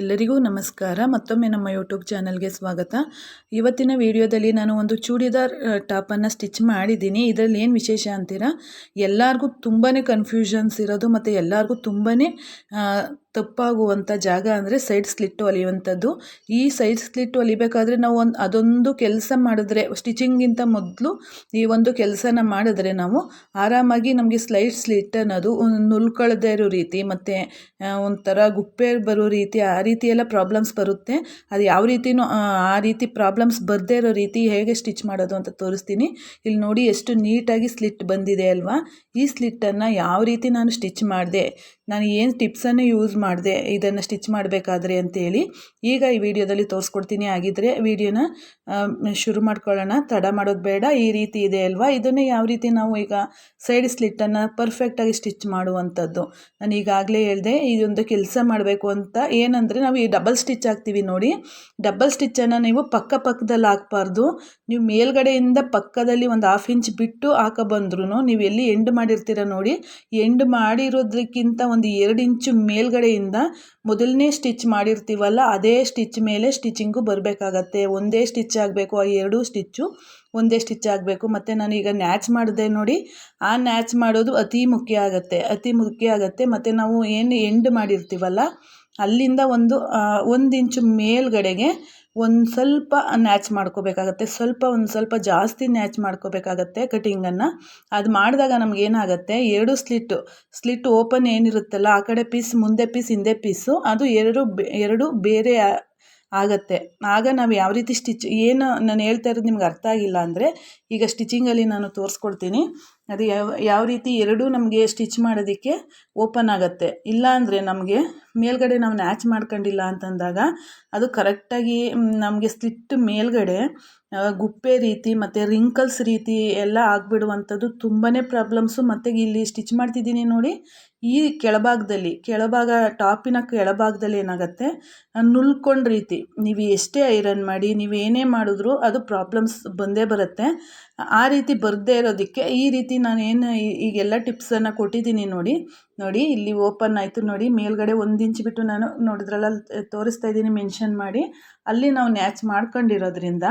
ಎಲ್ಲರಿಗೂ ನಮಸ್ಕಾರ. ಮತ್ತೊಮ್ಮೆ ನಮ್ಮ ಯೂಟ್ಯೂಬ್ ಚಾನಲ್ಗೆ ಸ್ವಾಗತ. ಇವತ್ತಿನ ವಿಡಿಯೋದಲ್ಲಿ ನಾನು ಒಂದು ಚೂಡಿದಾರ್ ಟಾಪನ್ನು ಸ್ಟಿಚ್ ಮಾಡಿದ್ದೀನಿ. ಇದರಲ್ಲಿ ಏನು ವಿಶೇಷ ಅಂತೀರಾ? ಎಲ್ಲರಿಗೂ ತುಂಬಾ ಕನ್ಫ್ಯೂಷನ್ಸ್ ಇರೋದು ಮತ್ತು ಎಲ್ಲರಿಗೂ ತುಂಬಾ ತಪ್ಪಾಗುವಂಥ ಜಾಗ ಅಂದರೆ ಸೈಡ್ ಸ್ಲಿಟ್ಟು ಹೊಲಿಯುವಂಥದ್ದು ಈ ಸೈಡ್ ಸ್ಲಿಟ್ಟು ಹೊಲಿಬೇಕಾದ್ರೆ ನಾವು ಒಂದು ಅದೊಂದು ಕೆಲಸ ಮಾಡಿದ್ರೆ ಸ್ಟಿಚಿಂಗಿಂತ ಮೊದಲು ಈ ಒಂದು ಕೆಲಸನ ಮಾಡಿದ್ರೆ ನಾವು ಆರಾಮಾಗಿ ನಮಗೆ ಸ್ಲೈಡ್ ಸ್ಲಿಟ್ ಅನ್ನೋದು ನುಲ್ಕೊಳ್ಳದೇ ಇರೋ ರೀತಿ ಮತ್ತು ಒಂಥರ ಗುಪ್ಪೆ ಬರೋ ರೀತಿ ಆ ರೀತಿ ಎಲ್ಲ ಪ್ರಾಬ್ಲಮ್ಸ್ ಬರುತ್ತೆ. ಅದು ಯಾವ ರೀತಿನೂ, ಆ ರೀತಿ ಪ್ರಾಬ್ಲಮ್ಸ್ ಬರದೇ ಇರೋ ರೀತಿ ಹೇಗೆ ಸ್ಟಿಚ್ ಮಾಡೋದು ಅಂತ ತೋರಿಸ್ತೀನಿ. ಇಲ್ಲಿ ನೋಡಿ ಎಷ್ಟು ನೀಟಾಗಿ ಸ್ಲಿಟ್ ಬಂದಿದೆ ಅಲ್ವಾ? ಈ ಸ್ಲಿಟ್ಟನ್ನು ಯಾವ ರೀತಿ ನಾನು ಸ್ಟಿಚ್ ಮಾಡಿದೆ? ನಾನು ಏನು ಟಿಪ್ಸನ್ನು ಯೂಸ್ ಮಾಡಿದೆ, ಇದನ್ನು ಸ್ಟಿಚ್ ಮಾಡಬೇಕಾದ್ರೆ ಅಂತೇಳಿ. ಈಗ ಈ ವಿಡಿಯೋದಲ್ಲಿ ತೋರಿಸ್ಕೊಡ್ತೀನಿ. ಆಗಿದ್ದರೆ ವಿಡಿಯೋನ ಶುರು ಮಾಡ್ಕೊಳ್ಳೋಣ. ತಡ ಮಾಡೋದು ಬೇಡ, ಈ ರೀತಿ ಇದೆ ಅಲ್ವಾ? ಇದನ್ನೇ ಯಾವ ರೀತಿ ನಾವು ಈಗ ಸೈಡ್ ಸ್ಲಿಟ್ಟನ್ನು ಪರ್ಫೆಕ್ಟಾಗಿ ಸ್ಟಿಚ್ ಮಾಡುವಂಥದ್ದು. ನಾನು ಈಗಾಗಲೇ ಹೇಳಿದೆ, ಇದೊಂದು ಕೆಲಸ ಮಾಡಬೇಕು ಅಂತ. ಏನಂದರೆ ನಾವು ಈ ಡಬಲ್ ಸ್ಟಿಚ್ ಹಾಕ್ತೀವಿ ನೋಡಿ. ಡಬಲ್ ಸ್ಟಿಚ್ಚನ್ನು ನೀವು ಪಕ್ಕ ಪಕ್ಕದಲ್ಲಿ ಹಾಕ್ಬಾರ್ದು. ನೀವು ಮೇಲ್ಗಡೆಯಿಂದ ಪಕ್ಕದಲ್ಲಿ ಒಂದು ಹಾಫ್ ಇಂಚ್ ಬಿಟ್ಟು ಹಾಕ ಬಂದ್ರೂ ನೀವು ಎಲ್ಲಿ ಎಂಡ್ ಮಾಡಿರ್ತೀರ ನೋಡಿ. ಎಂಡ್ ಮಾಡಿರೋದಕ್ಕಿಂತ ಒಂದು ಎರಡು ಇಂಚು ಮೇಲ್ಗಡೆಯಿಂದ ಮೊದಲನೇ ಸ್ಟಿಚ್ ಮಾಡಿರ್ತೀವಲ್ಲ, ಅದೇ ಸ್ಟಿಚ್ ಮೇಲೆ ಸ್ಟಿಚಿಂಗು ಬರಬೇಕಾಗತ್ತೆ. ಒಂದೇ ಸ್ಟಿಚ್ ಆಗಬೇಕು, ಆ ಎರಡೂ ಸ್ಟಿಚ್ಚು ಒಂದೇ ಸ್ಟಿಚ್ ಆಗಬೇಕು. ಮತ್ತು ನಾನೀಗ ನ್ಯಾಚ್ ಮಾಡಿದೆ ನೋಡಿ, ಆ ನ್ಯಾಚ್ ಮಾಡೋದು ಅತಿ ಮುಖ್ಯ ಆಗುತ್ತೆ, ಅತಿ ಮುಖ್ಯ ಆಗುತ್ತೆ. ಮತ್ತು ನಾವು ಏನು ಎಂಡ್ ಮಾಡಿರ್ತೀವಲ್ಲ ಅಲ್ಲಿಂದ ಒಂದು ಒಂದು ಇಂಚು ಮೇಲ್ಗಡೆಗೆ ಒಂದು ಸ್ವಲ್ಪ ನ್ಯಾಚ್ ಮಾಡ್ಕೋಬೇಕಾಗತ್ತೆ. ಸ್ವಲ್ಪ, ಒಂದು ಸ್ವಲ್ಪ ಜಾಸ್ತಿ ನ್ಯಾಚ್ ಮಾಡ್ಕೋಬೇಕಾಗತ್ತೆ ಕಟಿಂಗನ್ನು. ಅದು ಮಾಡಿದಾಗ ನಮಗೇನಾಗತ್ತೆ ಎರಡು ಸ್ಲಿಟ್ಟು ಸ್ಲಿಟ್ ಓಪನ್ ಏನಿರುತ್ತಲ್ಲ, ಆ ಕಡೆ ಪೀಸ್, ಮುಂದೆ ಪೀಸ್, ಹಿಂದೆ ಪೀಸು, ಅದು ಎರಡು ಎರಡು ಬೇರೆ ಆಗತ್ತೆ. ಆಗ ನಾವು ಯಾವ ರೀತಿ ಸ್ಟಿಚ್, ಏನು ನಾನು ಹೇಳ್ತಾ ಇರೋದು ನಿಮ್ಗೆ ಅರ್ಥ ಆಗಿಲ್ಲ ಅಂದರೆ, ಈಗ ಸ್ಟಿಚಿಂಗಲ್ಲಿ ನಾನು ತೋರಿಸ್ಕೊಡ್ತೀನಿ. ಅದು ಯಾವ ಯಾವ ರೀತಿ ಎರಡೂ ನಮಗೆ ಸ್ಟಿಚ್ ಮಾಡೋದಕ್ಕೆ ಓಪನ್ ಆಗುತ್ತೆ. ಇಲ್ಲ ಅಂದರೆ ನಮಗೆ ಮೇಲ್ಗಡೆ ನಾವು ನ್ಯಾಚ್ ಮಾಡ್ಕೊಂಡಿಲ್ಲ ಅಂತಂದಾಗ ಅದು ಕರೆಕ್ಟಾಗಿ ನಮಗೆ ಸ್ಲಿಟ್ ಮೇಲ್ಗಡೆ ಗುಪ್ಪೆ ರೀತಿ ಮತ್ತು ರಿಂಕಲ್ಸ್ ರೀತಿ ಎಲ್ಲ ಆಗಿಬಿಡುವಂಥದ್ದು ತುಂಬಾ ಪ್ರಾಬ್ಲಮ್ಸು ಮತ್ತು ಇಲ್ಲಿ ಸ್ಟಿಚ್ ಮಾಡ್ತಿದ್ದೀನಿ ನೋಡಿ, ಈ ಕೆಳಭಾಗದಲ್ಲಿ, ಕೆಳಭಾಗ ಟಾಪಿನ ಕೆಳಭಾಗದಲ್ಲಿ ಏನಾಗುತ್ತೆ ನುಲ್ಕೊಂಡು ರೀತಿ. ನೀವು ಎಷ್ಟೇ ಐರನ್ ಮಾಡಿ, ನೀವು ಏನೇ ಮಾಡಿದ್ರೂ ಅದು ಪ್ರಾಬ್ಲಮ್ಸ್ ಬಂದೇ ಬರುತ್ತೆ. ಆ ರೀತಿ ಬರದೇ ಇರೋದಕ್ಕೆ ಈ ರೀತಿ ನಾನು ಏನು ಈಗೆಲ್ಲ ಟಿಪ್ಸನ್ನು ಕೊಟ್ಟಿದ್ದೀನಿ ನೋಡಿ. ನೋಡಿ, ಇಲ್ಲಿ ಓಪನ್ ಆಯಿತು ನೋಡಿ. ಮೇಲ್ಗಡೆ ಒಂದು ಇಂಚ್ ಬಿಟ್ಟು ನಾನು ನೋಡಿದ್ರಲ್ಲ, ತೋರಿಸ್ತಾ ಇದ್ದೀನಿ, ಮೆನ್ಷನ್ ಮಾಡಿ. ಅಲ್ಲಿ ನಾವು ನ್ಯಾಚ್ ಮಾಡ್ಕೊಂಡಿರೋದ್ರಿಂದ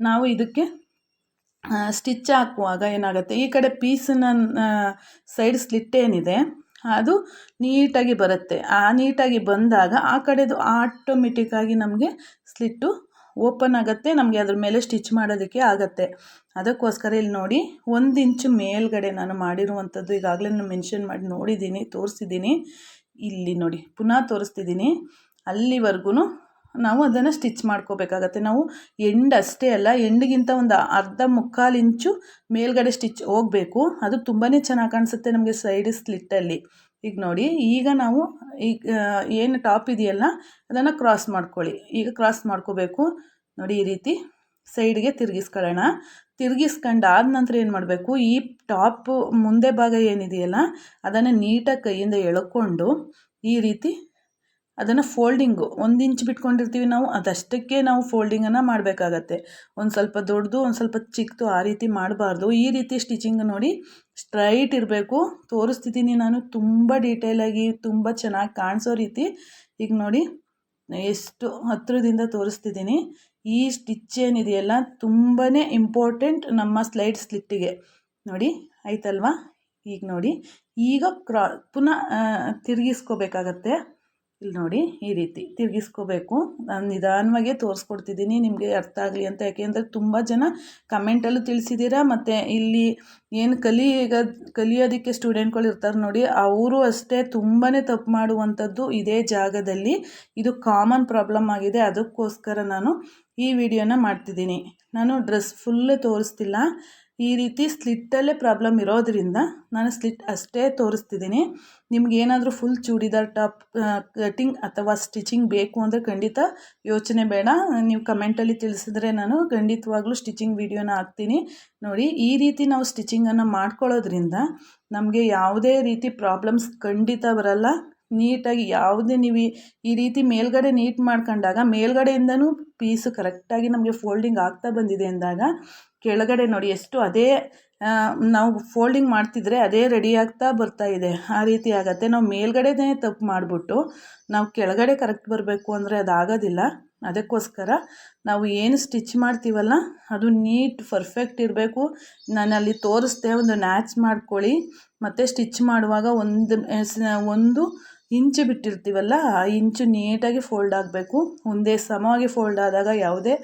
ನಾವು ಇದಕ್ಕೆ ಸ್ಟಿಚ್ ಹಾಕುವಾಗ ಏನಾಗುತ್ತೆ, ಈ ಕಡೆ ಪೀಸನ್ನ ಸೈಡ್ ಸ್ಲಿಟ್ ಏನಿದೆ, ಅದು ನೀಟಾಗಿ ಬರುತ್ತೆ. ಆ ನೀಟಾಗಿ ಬಂದಾಗ ಆ ಕಡೆದು ಆಟೋಮೆಟಿಕ್ಕಾಗಿ ನಮಗೆ ಸ್ಲಿಟ್ಟು ಓಪನ್ ಆಗುತ್ತೆ, ನಮಗೆ ಅದ್ರ ಮೇಲೆ ಸ್ಟಿಚ್ ಮಾಡೋದಕ್ಕೆ ಆಗುತ್ತೆ. ಅದಕ್ಕೋಸ್ಕರ ಇಲ್ಲಿ ನೋಡಿ, ಒಂದು ಇಂಚು ಮೇಲ್ಗಡೆ ನಾನು ಮಾಡಿರುವಂಥದ್ದು ಈಗಾಗಲೇ ನಾನು ಮೆನ್ಷನ್ ಮಾಡಿ ನೋಡಿದ್ದೀನಿ, ತೋರಿಸಿದ್ದೀನಿ. ಇಲ್ಲಿ ನೋಡಿ, ಪುನಃ ತೋರಿಸ್ತಿದ್ದೀನಿ. ಅಲ್ಲಿವರೆಗೂ ನಾವು ಅದನ್ನು ಸ್ಟಿಚ್ ಮಾಡ್ಕೋಬೇಕಾಗತ್ತೆ. ನಾವು ಎಂಡ್ ಅಷ್ಟೇ ಅಲ್ಲ, ಎಂಡ್ಗಿಂತ ಒಂದು ಅರ್ಧ ಮುಕ್ಕಾಲು ಇಂಚು ಮೇಲ್ಗಡೆ ಸ್ಟಿಚ್ ಹೋಗಬೇಕು. ಅದು ತುಂಬಾ ಚೆನ್ನಾಗಿ ಕಾಣಿಸುತ್ತೆ ನಮಗೆ ಸೈಡ್ ಸ್ಲಿಟ್ಟಲ್ಲಿ. ಈಗ ನೋಡಿ, ಈಗ ನಾವು ಈಗ ಏನು ಟಾಪ್ ಇದೆಯಲ್ಲ, ಅದನ್ನು ಕ್ರಾಸ್ ಮಾಡ್ಕೊಳ್ಳಿ. ಈಗ ಕ್ರಾಸ್ ಮಾಡ್ಕೋಬೇಕು. ನೋಡಿ ಈ ರೀತಿ ಸೈಡ್ಗೆ ತಿರುಗಿಸ್ಕೊಳ್ಳೋಣ. ತಿರುಗಿಸ್ಕೊಂಡು ಆದ ನಂತರ ಏನು ಮಾಡಬೇಕು, ಈ ಟಾಪ್ ಮುಂದೆ ಭಾಗ ಏನಿದೆಯಲ್ಲ, ಅದನ್ನು ನೀಟಾಗಿ ಕೈಯಿಂದ ಎಳ್ಕೊಂಡು ಈ ರೀತಿ ಅದನ್ನು ಫೋಲ್ಡಿಂಗು. ಒಂದು ಇಂಚ್ ಬಿಟ್ಕೊಂಡಿರ್ತೀವಿ ನಾವು, ಅದಷ್ಟಕ್ಕೆ ನಾವು ಫೋಲ್ಡಿಂಗನ್ನು ಮಾಡಬೇಕಾಗತ್ತೆ. ಒಂದು ಸ್ವಲ್ಪ ದೊಡ್ಡದು, ಒಂದು ಸ್ವಲ್ಪ ಚಿಕ್ಕದು ಆ ರೀತಿ ಮಾಡಬಾರ್ದು. ಈ ರೀತಿ ಸ್ಟಿಚಿಂಗ್ ನೋಡಿ ಸ್ಟ್ರೈಟ್ ಇರಬೇಕು. ತೋರಿಸ್ತಿದ್ದೀನಿ ನಾನು, ತುಂಬ ಡೀಟೇಲಾಗಿ ತುಂಬ ಚೆನ್ನಾಗಿ ಕಾಣಿಸೋ ರೀತಿ. ಈಗ ನೋಡಿ, ಎಷ್ಟು ಹತ್ತಿರದಿಂದ ತೋರಿಸ್ತಿದ್ದೀನಿ ಈ ಸ್ಟಿಚ್ ಏನಿದೆಯಲ್ಲ ತುಂಬಾ ಇಂಪಾರ್ಟೆಂಟ್ ನಮ್ಮ ಸ್ಲೈಡ್ ಸ್ಲಿಟ್ಟಿಗೆ. ನೋಡಿ, ಆಯ್ತಲ್ವಾ? ಈಗ ನೋಡಿ, ಈಗ ಕ್ರಾ, ಪುನಃ ತಿರುಗಿಸ್ಕೋಬೇಕಾಗತ್ತೆ. ಇಲ್ಲಿ ನೋಡಿ ಈ ರೀತಿ ತಿರುಗಿಸ್ಕೋಬೇಕು. ನಾನು ನಿಧಾನವಾಗೇ ತೋರಿಸ್ಕೊಡ್ತಿದ್ದೀನಿ, ನಿಮಗೆ ಅರ್ಥ ಆಗಲಿ ಅಂತ. ಯಾಕೆಂದರೆ ತುಂಬ ಜನ ಕಮೆಂಟಲ್ಲೂ ತಿಳಿಸಿದ್ದೀರಾ ಮತ್ತು ಇಲ್ಲಿ ಏನು ಕಲಿಗ ಕಲಿಯೋದಕ್ಕೆ ಸ್ಟೂಡೆಂಟ್ಗಳು ಇರ್ತಾರೆ ನೋಡಿ, ಅವರು ಅಷ್ಟೇ ತುಂಬಾ ತಪ್ಪು ಮಾಡುವಂಥದ್ದು ಇದೇ ಜಾಗದಲ್ಲಿ. ಇದು ಕಾಮನ್ ಪ್ರಾಬ್ಲಮ್ ಆಗಿದೆ, ಅದಕ್ಕೋಸ್ಕರ ನಾನು ಈ ವಿಡಿಯೋನ ಮಾಡ್ತಿದ್ದೀನಿ. ನಾನು ಡ್ರೆಸ್ ಫುಲ್ಲು ತೋರಿಸ್ತಿಲ್ಲ. ಈ ರೀತಿ ಸ್ಲಿಟ್ಟಲ್ಲೇ ಪ್ರಾಬ್ಲಮ್ ಇರೋದರಿಂದ ನಾನು ಸ್ಲಿಟ್ ಅಷ್ಟೇ ತೋರಿಸ್ತಿದ್ದೀನಿ. ನಿಮ್ಗೆ ಏನಾದರೂ ಫುಲ್ ಚೂಡಿದಾರ್ ಟಾಪ್ ಕಟಿಂಗ್ ಅಥವಾ ಸ್ಟಿಚಿಂಗ್ ಬೇಕು ಅಂದರೆ ಖಂಡಿತ ಯೋಚನೆ ಬೇಡ. ನೀವು ಕಮೆಂಟಲ್ಲಿ ತಿಳಿಸಿದ್ರೆ ನಾನು ಖಂಡಿತವಾಗ್ಲೂ ಸ್ಟಿಚಿಂಗ್ ವಿಡಿಯೋನ ಹಾಕ್ತೀನಿ. ನೋಡಿ, ಈ ರೀತಿ ನಾವು ಸ್ಟಿಚಿಂಗನ್ನು ಮಾಡ್ಕೊಳ್ಳೋದ್ರಿಂದ ನಮಗೆ ಯಾವುದೇ ರೀತಿ ಪ್ರಾಬ್ಲಮ್ಸ್ ಖಂಡಿತ ಬರಲ್ಲ. ನೀಟಾಗಿ ಯಾವುದೇ ನೀವು ಈ ರೀತಿ ಮೇಲ್ಗಡೆ ನೀಟ್ ಮಾಡ್ಕೊಂಡಾಗ ಮೇಲ್ಗಡೆಯಿಂದನೂ ಪೀಸು ಕರೆಕ್ಟಾಗಿ ನಮಗೆ ಫೋಲ್ಡಿಂಗ್ ಆಗ್ತಾ ಬಂದಿದೆ ಅಂದಾಗ ಕೆಳಗಡೆ ನೋಡಿ ಎಷ್ಟು ಅದೇ ನಾವು ಫೋಲ್ಡಿಂಗ್ ಮಾಡ್ತಿದ್ರೆ ಅದೇ ರೆಡಿ ಆಗ್ತಾ ಬರ್ತಾ ಇದೆ. ಆ ರೀತಿ ಆಗತ್ತೆ. ನಾವು ಮೇಲ್ಗಡೆನೇ ತಪ್ಪು ಮಾಡಿಬಿಟ್ಟು ನಾವು ಕೆಳಗಡೆ ಕರೆಕ್ಟ್ ಬರಬೇಕು ಅಂದರೆ ಅದಾಗೋದಿಲ್ಲ ಅದಕ್ಕೋಸ್ಕರ ನಾವು ಏನು ಸ್ಟಿಚ್ ಮಾಡ್ತೀವಲ್ಲ, ಅದು ನೀಟ್ ಪರ್ಫೆಕ್ಟ್ ಇರಬೇಕು. ನಾನು ಅಲ್ಲಿ ತೋರಿಸ್ದೆ ಒಂದು ನ್ಯಾಚ್ ಮಾಡ್ಕೊಳ್ಳಿ. ಮತ್ತು ಸ್ಟಿಚ್ ಮಾಡುವಾಗ ಒಂದು ಒಂದು ಇಂಚು ಬಿಟ್ಟಿರ್ತೀವಲ್ಲ, ಆ ಇಂಚು ನೀಟಾಗಿ ಫೋಲ್ಡ್ ಆಗಬೇಕು. ಒಂದೇ ಸಮವಾಗಿ ಫೋಲ್ಡ್ ಆದಾಗ ಯಾವುದೇ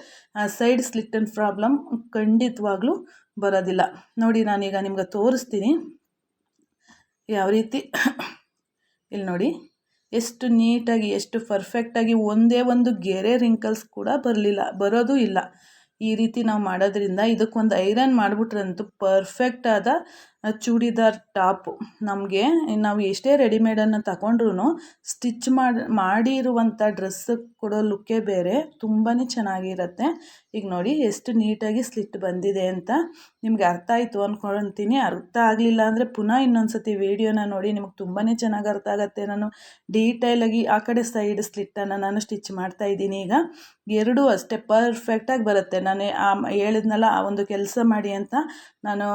ಸೈಡ್ ಸ್ಲಿಟ್ಟನ್ ಪ್ರಾಬ್ಲಮ್ ಖಂಡಿತವಾಗ್ಲೂ ಬರೋದಿಲ್ಲ. ನೋಡಿ, ನಾನೀಗ ನಿಮ್ಗೆ ತೋರಿಸ್ತೀನಿ. ಯಾವ ರೀತಿ, ಇಲ್ಲಿ ನೋಡಿ, ಎಷ್ಟು ನೀಟಾಗಿ, ಎಷ್ಟು ಪರ್ಫೆಕ್ಟಾಗಿ ಒಂದೇ ಒಂದು ಗೆರೆ ರಿಂಕಲ್ಸ್ ಕೂಡ ಬರಲಿಲ್ಲ, ಬರೋದು ಇಲ್ಲ. ಈ ರೀತಿ ನಾವು ಮಾಡೋದ್ರಿಂದ ಇದಕ್ಕೊಂದು ಐರನ್ ಮಾಡಿಬಿಟ್ರಂತೂ ಪರ್ಫೆಕ್ಟಾದ ಚೂಡಿದಾರ್ ಟಾಪು. ನಮಗೆ ನಾವು ಎಷ್ಟೇ ರೆಡಿಮೇಡನ್ನು ತಗೊಂಡ್ರೂ ಸ್ಟಿಚ್ ಮಾಡಿ ಮಾಡಿರುವಂಥ ಡ್ರೆಸ್ ಕೊಡೋ ಲುಕ್ಕೇ ಬೇರೆ ತುಂಬಾ ಚೆನ್ನಾಗಿರುತ್ತೆ. ಈಗ ನೋಡಿ ಎಷ್ಟು ನೀಟಾಗಿ ಸ್ಲಿಟ್ ಬಂದಿದೆ ಅಂತ ನಿಮಗೆ ಅರ್ಥ ಆಯಿತು ಅಂದ್ಕೊಳ್ತೀನಿ ಅರ್ಥ ಆಗಲಿಲ್ಲ ಅಂದರೆ ಪುನಃ ಇನ್ನೊಂದು ಸತಿ ವೀಡಿಯೋನ ನೋಡಿ ನಿಮಗೆ ತುಂಬಾ ಚೆನ್ನಾಗಿ ಅರ್ಥ ಆಗುತ್ತೆ. ನಾನು ಡೀಟೇಲಾಗಿ ಆ ಕಡೆ ಸೈಡ್ ಸ್ಲಿಟ್ಟನ್ನು ನಾನು ಸ್ಟಿಚ್ ಮಾಡ್ತಾ ಇದ್ದೀನಿ ಈಗ. ಎರಡೂ ಅಷ್ಟೇ ಪರ್ಫೆಕ್ಟಾಗಿ ಬರುತ್ತೆ. ನಾನು ಹೇಳಿದ್ನಲ್ಲ ಆ ಒಂದು ಕೆಲಸ ಮಾಡಿ ಅಂತ ನಾನು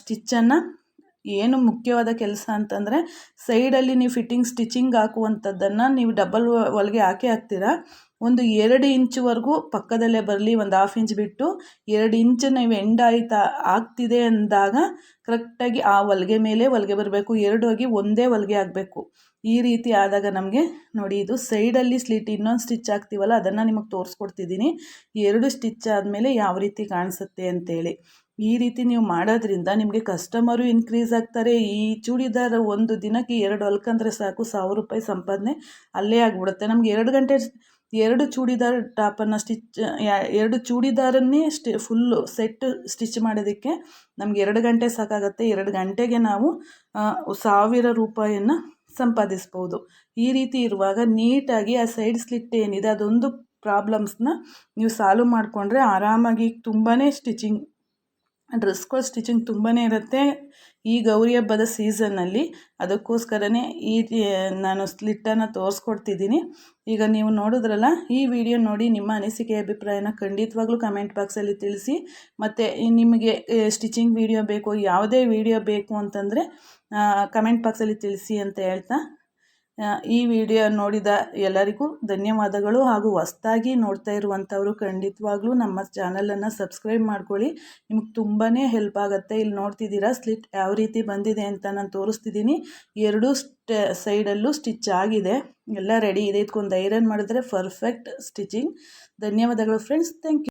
ಸ್ಟಿಚ್ಚನ್ನು ಏನು ಮುಖ್ಯವಾದ ಕೆಲಸ ಅಂತಂದರೆ ಸೈಡಲ್ಲಿ ನೀವು ಫಿಟ್ಟಿಂಗ್ ಸ್ಟಿಚಿಂಗ್ ಹಾಕುವಂಥದ್ದನ್ನು ನೀವು ಡಬಲ್ ಹೊಲ್ಗೆ ಹಾಕೇ ಹಾಕ್ತೀರಾ? ಒಂದು ಎರಡು ಇಂಚುವರೆಗೂ ಪಕ್ಕದಲ್ಲೇ ಬರಲಿ, ಒಂದು ಹಾಫ್ ಇಂಚ್ ಬಿಟ್ಟು ಎರಡು ಇಂಚ್ ನೀವು ಎಂಡ್ ಆಯ್ತಾ, ಆಗ್ತಿದೆ ಅಂದಾಗ ಕರೆಕ್ಟಾಗಿ ಆ ಹೊಲಿಗೆ ಮೇಲೆ ಹೊಲಿಗೆ ಬರಬೇಕು, ಎರಡು ಹೋಗಿ ಒಂದೇ ಹೊಲಿಗೆ ಆಗಬೇಕು. ಈ ರೀತಿ ಆದಾಗ ನಮಗೆ ನೋಡಿ ಇದು ಸೈಡಲ್ಲಿ ಸ್ಲಿಟ್ ಇನ್ನೊಂದು ಸ್ಟಿಚ್ ಹಾಕ್ತೀವಲ್ಲ, ಅದನ್ನು ನಿಮಗೆ ತೋರಿಸ್ಕೊಡ್ತಿದ್ದೀನಿ. ಎರಡು ಸ್ಟಿಚ್ ಆದಮೇಲೆ ಯಾವ ರೀತಿ ಕಾಣಿಸುತ್ತೆ ಅಂತೇಳಿ. ಈ ರೀತಿ ನೀವು ಮಾಡೋದ್ರಿಂದ ನಿಮಗೆ ಕಸ್ಟಮರು ಇನ್ಕ್ರೀಸ್ ಆಗ್ತಾರೆ. ಈ ಚೂಡಿದಾರ ಒಂದು ದಿನಕ್ಕೆ ಎರಡು ಹೊಲ್ಕಂದ್ರೆ ಸಾಕು, ಸಾವಿರ ರೂಪಾಯಿ ಸಂಪಾದನೆ ಅಲ್ಲೇ ಆಗಿಬಿಡುತ್ತೆ. ನಮ್ಗೆ ಎರಡು ಗಂಟೆ ಎರಡು ಚೂಡಿದಾರ್ ಟಾಪನ್ನು ಸ್ಟಿಚ್ ಎರಡು ಚೂಡಿದಾರನ್ನೇ ಸ್ಟಿ ಫುಲ್ಲು ಸೆಟ್ ಸ್ಟಿಚ್ ಮಾಡೋದಕ್ಕೆ ನಮ್ಗೆ ಎರಡು ಗಂಟೆ ಸಾಕಾಗುತ್ತೆ. ಎರಡು ಗಂಟೆಗೆ ನಾವು ಸಾವಿರ ರೂಪಾಯಿಯನ್ನು ಸಂಪಾದಿಸ್ಬೋದು. ಈ ರೀತಿ ಇರುವಾಗ ನೀಟಾಗಿ ಆ ಸೈಡ್ ಸ್ಲಿಟ್ ಏನಿದೆ ಅದೊಂದು ಪ್ರಾಬ್ಲಮ್ಸ್ನ ನೀವು ಸಾಲ್ವ್ ಮಾಡಿಕೊಂಡ್ರೆ ಆರಾಮಾಗಿ ತುಂಬಾ ಸ್ಟಿಚಿಂಗ್ ಡ್ರೆಸ್ಗಳ ಸ್ಟಿಚಿಂಗ್ ತುಂಬಾ ಇರುತ್ತೆ. ಈ ಗೌರಿ ಹಬ್ಬದ ಸೀಸನ್ನಲ್ಲಿ ಅದಕ್ಕೋಸ್ಕರನೇ ಈ ನಾನು ಸ್ಲಿಟ್ಟನ್ನು ತೋರಿಸ್ಕೊಡ್ತಿದ್ದೀನಿ. ಈಗ ನೀವು ನೋಡಿದ್ರಲ್ಲ, ಈ ವಿಡಿಯೋ ನೋಡಿ ನಿಮ್ಮ ಅನಿಸಿಕೆ, ಅಭಿಪ್ರಾಯನ ಖಂಡಿತವಾಗ್ಲೂ ಕಮೆಂಟ್ ಬಾಕ್ಸಲ್ಲಿ ತಿಳಿಸಿ. ಮತ್ತು ನಿಮಗೆ ಸ್ಟಿಚಿಂಗ್ ವಿಡಿಯೋ ಬೇಕು, ಯಾವುದೇ ವಿಡಿಯೋ ಬೇಕು ಅಂತಂದರೆ ಕಮೆಂಟ್ ಬಾಕ್ಸಲ್ಲಿ ತಿಳಿಸಿ ಅಂತ ಹೇಳ್ತಾ ಈ ವಿಡಿಯೋ ನೋಡಿದ ಎಲ್ಲರಿಗೂ ಧನ್ಯವಾದಗಳು ಹಾಗೂ ಹೊಸ್ದಾಗಿ ನೋಡ್ತಾ ಇರುವಂಥವರು ಖಂಡಿತವಾಗ್ಲೂ ನಮ್ಮ ಚಾನಲನ್ನು ಸಬ್ಸ್ಕ್ರೈಬ್ ಮಾಡ್ಕೊಳ್ಳಿ. ನಿಮ್ಗೆ ತುಂಬಾ ಹೆಲ್ಪ್ ಆಗುತ್ತೆ. ಇಲ್ಲಿ ನೋಡ್ತಿದ್ದೀರಾ ಸ್ಲಿಟ್ ಯಾವ ರೀತಿ ಬಂದಿದೆ ಅಂತ ನಾನು ತೋರಿಸ್ತಿದ್ದೀನಿ. ಎರಡೂ ಸ್ಟ ಸೈಡಲ್ಲೂ ಸ್ಟಿಚ್ ಆಗಿದೆ. ಎಲ್ಲ ರೆಡಿ ಇದೆ. ಇದಕ್ಕೊಂದು ಐರನ್ ಮಾಡಿದ್ರೆ ಪರ್ಫೆಕ್ಟ್ ಸ್ಟಿಚಿಂಗ್ ಧನ್ಯವಾದಗಳು ಫ್ರೆಂಡ್ಸ್ ಥ್ಯಾಂಕ್ ಯು